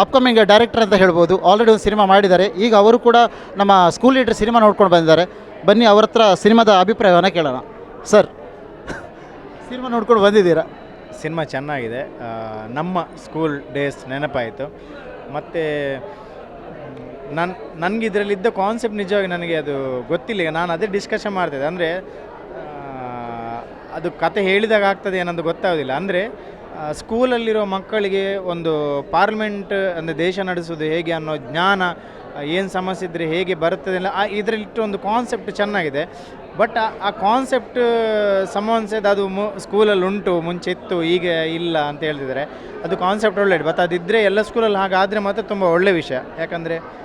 ಅಪ್ಕಮಿಂಗ್ ಡೈರೆಕ್ಟರ್ ಅಂತ ಹೇಳ್ಬೋದು. ಆಲ್ರೆಡಿ ಒಂದು ಸಿನಿಮಾ ಮಾಡಿದ್ದಾರೆ. ಈಗ ಅವರು ಕೂಡ ನಮ್ಮ ಸ್ಕೂಲ್ ಲೀಡರ್ ಸಿನಿಮಾ ನೋಡ್ಕೊಂಡು ಬಂದಿದ್ದಾರೆ. ಬನ್ನಿ ಅವರ ಹತ್ರ ಸಿನಿಮಾದ ಅಭಿಪ್ರಾಯವನ್ನು ಕೇಳೋಣ. ಸರ್ ಸಿನಿಮಾ ನೋಡ್ಕೊಂಡು ಬಂದಿದ್ದೀರಾ? ಸಿನಿಮಾ ಚೆನ್ನಾಗಿದೆ. ನಮ್ಮ ಸ್ಕೂಲ್ ಡೇಸ್ ನೆನಪಾಯಿತು. ಮತ್ತು ನನ್ನ ನನಗೆ ಇದರಲ್ಲಿದ್ದ ಕಾನ್ಸೆಪ್ಟ್ ನಿಜವಾಗಿ ನನಗೆ ಅದು ಗೊತ್ತಿಲ್ಲ. ಈಗ ನಾನು ಅದೇ ಡಿಸ್ಕಷನ್ ಮಾಡ್ತಿದ್ದೆ. ಅಂದರೆ ಅದು ಕತೆ ಹೇಳಿದಾಗ ಆಗ್ತದೆ ಏನಂದು ಗೊತ್ತಾಗೋದಿಲ್ಲ. ಅಂದರೆ ಸ್ಕೂಲಲ್ಲಿರೋ ಮಕ್ಕಳಿಗೆ ಒಂದು ಪಾರ್ಲಿಮೆಂಟ್ ಅಂದರೆ ದೇಶ ನಡೆಸೋದು ಹೇಗೆ ಅನ್ನೋ ಜ್ಞಾನ ಏನು ಸಮಸ್ಯೆ ಇದ್ದರೆ ಹೇಗೆ ಬರುತ್ತದೆ ಆ, ಇದರಲ್ಲಿಟ್ಟು ಒಂದು ಕಾನ್ಸೆಪ್ಟ್ ಚೆನ್ನಾಗಿದೆ. ಬಟ್ ಆ ಕಾನ್ಸೆಪ್ಟ್ ಸಮಸ್ಯೆದು ಅದು ಮು ಸ್ಕೂಲಲ್ಲಿ ಉಂಟು, ಮುಂಚೆ ಇತ್ತು, ಈಗ ಇಲ್ಲ ಅಂತ ಹೇಳ್ತಿದ್ದಾರೆ. ಅದು ಕಾನ್ಸೆಪ್ಟ್ ಒಳ್ಳೆಯದು ಬಟ್ ಅದಿದ್ದರೆ ಎಲ್ಲ ಸ್ಕೂಲಲ್ಲಿ ಹಾಗಾದರೆ ಮಾತ್ರ ತುಂಬ ಒಳ್ಳೆಯ ವಿಷಯ. ಯಾಕಂದರೆ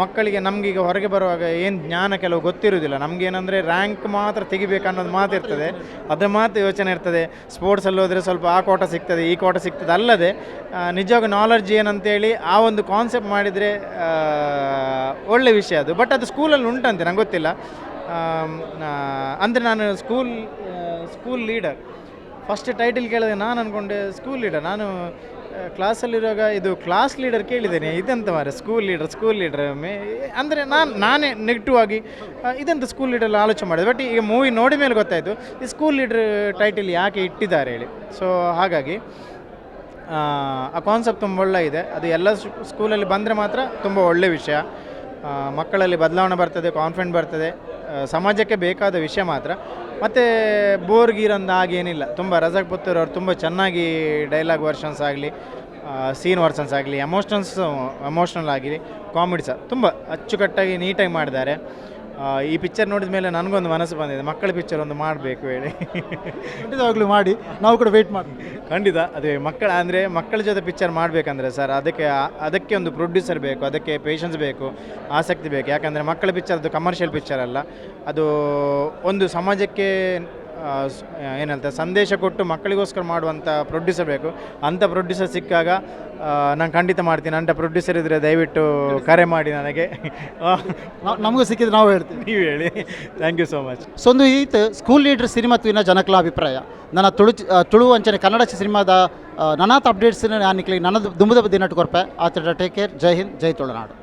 ಮಕ್ಕಳಿಗೆ ನಮಗೀಗ ಹೊರಗೆ ಬರುವಾಗ ಏನು ಜ್ಞಾನ ಕೆಲವು ಗೊತ್ತಿರೋದಿಲ್ಲ ನಮಗೇನಂದರೆ ರ್ಯಾಂಕ್ ಮಾತ್ರ ತೆಗಿಬೇಕು ಅನ್ನೋದು ಮಾತಿರ್ತದೆ ಅದರ ಮಾತ್ರ ಯೋಚನೆ ಇರ್ತದೆ. ಸ್ಪೋರ್ಟ್ಸಲ್ಲಿ ಹೋದರೆ ಸ್ವಲ್ಪ ಆ ಕೋಟ ಸಿಗ್ತದೆ, ಈ ಕೋಟ ಸಿಗ್ತದೆ ಅಲ್ಲದೆ ನಿಜವಾಗ ನಾಲೆಡ್ಜ್ ಏನಂತೇಳಿ ಆ ಒಂದು ಕಾನ್ಸೆಪ್ಟ್ ಮಾಡಿದರೆ ಒಳ್ಳೆ ವಿಷಯ ಅದು. ಬಟ್ ಅದು ಸ್ಕೂಲಲ್ಲಿ ಉಂಟಂತೆ, ನಂಗೆ ಗೊತ್ತಿಲ್ಲ. ಅಂದರೆ ನಾನು school school leader first title ಕೇಳಿದೆ ನಾನು ಅಂದ್ಕೊಂಡೆ ಸ್ಕೂಲ್ ಲೀಡರ್ ನಾನು ಕ್ಲಾಸಲ್ಲಿರುವಾಗ ಇದು ಕ್ಲಾಸ್ ಲೀಡರ್ ಕೇಳಿದ್ದೇನೆ ಇದೆಂತ ಮಾರೆ ಸ್ಕೂಲ್ ಲೀಡರ್ ಸ್ಕೂಲ್ ಲೀಡರ್ ಮೇ ಅಂದರೆ ನಾನು ನಾನೇ ನೆಗೆಟಿವ್ ಆಗಿ ಇದೆಂತ ಸ್ಕೂಲ್ ಲೀಡರ್ ಆಲೋಚನೆ ಮಾಡಿದೆ. ಬಟ್ ಈಗ ಮೂವಿ ನೋಡಿದ ಮೇಲೆ ಗೊತ್ತಾಯಿತು ಈ ಸ್ಕೂಲ್ ಲೀಡರ್ ಟೈಟಲ್ ಯಾಕೆ ಇಟ್ಟಿದ್ದಾರೆ ಹೇಳಿ. ಸೊ ಹಾಗಾಗಿ ಆ, ಕಾನ್ಸೆಪ್ಟ್ ತುಂಬ ಒಳ್ಳೆ ಇದೆ. ಅದು ಎಲ್ಲ ಸ್ಕೂಲಲ್ಲಿ ಬಂದರೆ ಮಾತ್ರ ತುಂಬ ಒಳ್ಳೆ ವಿಷಯ. ಮಕ್ಕಳಲ್ಲಿ ಬದಲಾವಣೆ ಬರ್ತದೆ ಕಾನ್ಫಿಡೆಂಟ್ ಬರ್ತದೆ. ಸಮಾಜಕ್ಕೆ ಬೇಕಾದ ವಿಷಯ ಮಾತ್ರ. ಮತ್ತು ಬೋರ್ ಗೀರ್ ಅಂದ ಹಾಗೇನಿಲ್ಲ ತುಂಬ ರಜಾಕ್ ಪುತ್ತೂರ್ ಅವ್ರು ತುಂಬ ಚೆನ್ನಾಗಿ ಡೈಲಾಗ್ ವರ್ಷನ್ಸ್ ಆಗಲಿ ಸೀನ್ ವರ್ಷನ್ಸ್ ಆಗಲಿ ಎಮೋಷನ್ಸ್ ಎಮೋಷ್ನಲ್ ಆಗಲಿ ಕಾಮಿಡಿ ಸಹ ತುಂಬ ಅಚ್ಚುಕಟ್ಟಾಗಿ ನೀಟಾಗಿ ಮಾಡಿದ್ದಾರೆ. ಈ ಪಿಕ್ಚರ್ ನೋಡಿದ ಮೇಲೆ ನನಗೊಂದು ಮನಸ್ಸು ಬಂದಿದೆ. ಮಕ್ಕಳ ಪಿಕ್ಚರ್ ಒಂದು ಮಾಡಬೇಕು ಹೇಳಿ. ಖಂಡಿತವಾಗ್ಲೂ ಮಾಡಿ. ನಾವು ಕೂಡ ವೆಯ್ಟ್ ಮಾಡಿ ಖಂಡಿತ. ಅದೇ ಮಕ್ಕಳ ಅಂದರೆ ಮಕ್ಕಳ ಜೊತೆ ಪಿಕ್ಚರ್ ಮಾಡಬೇಕಂದ್ರೆ ಸರ್ ಅದಕ್ಕೆ ಅದಕ್ಕೆ ಒಂದು ಪ್ರೊಡ್ಯೂಸರ್ ಬೇಕು ಅದಕ್ಕೆ ಪೇಷನ್ಸ್ ಬೇಕು ಆಸಕ್ತಿ ಬೇಕು. ಯಾಕಂದರೆ ಮಕ್ಕಳ ಪಿಕ್ಚರ್ ಅದು ಕಮರ್ಷಿಯಲ್ ಪಿಕ್ಚರ್ ಅಲ್ಲ. ಅದು ಒಂದು ಸಮಾಜಕ್ಕೆ ಏನಂತ ಸಂದೇಶ ಕೊಟ್ಟು ಮಕ್ಕಳಿಗೋಸ್ಕರ ಮಾಡುವಂಥ ಪ್ರೊಡ್ಯೂಸರ್ ಬೇಕು. ಅಂಥ ಪ್ರೊಡ್ಯೂಸರ್ ಸಿಕ್ಕಾಗ ನಾನು ಖಂಡಿತ ಮಾಡ್ತೀನಿ. ಅಂಥ ಪ್ರೊಡ್ಯೂಸರ್ ಇದ್ದರೆ ದಯವಿಟ್ಟು ಕರೆ ಮಾಡಿ ನನಗೆ. ನಮಗೂ ಸಿಕ್ಕಿದ್ರೆ ನಾವು ಹೇಳ್ತೀವಿ. ನೀವು ಹೇಳಿ. Thank you so much so ಒಂದು ಈತ್ ಸ್ಕೂಲ್ ಲೀಡರ್ ಸಿನಿಮಾ ತುವಿನ ಜನಕಲ ಅಭಿಪ್ರಾಯ ನನ್ನ ತುಳು ತುಳು ಅಂಚನೆ ಕನ್ನಡ ಸಿನಿಮಾದ ನನಾಥ ಅಪ್ಡೇಟ್ಸ್ ನಾನು ನನ್ನದು ದುಂಬದ ದಿನಟ್ಟು ಕೊರ್ಪೆ ಆ ಟೇಕ್ ಕೇರ್ ಜೈ ಹಿಂದ್ ಜೈ ತುಳುನಾಡು.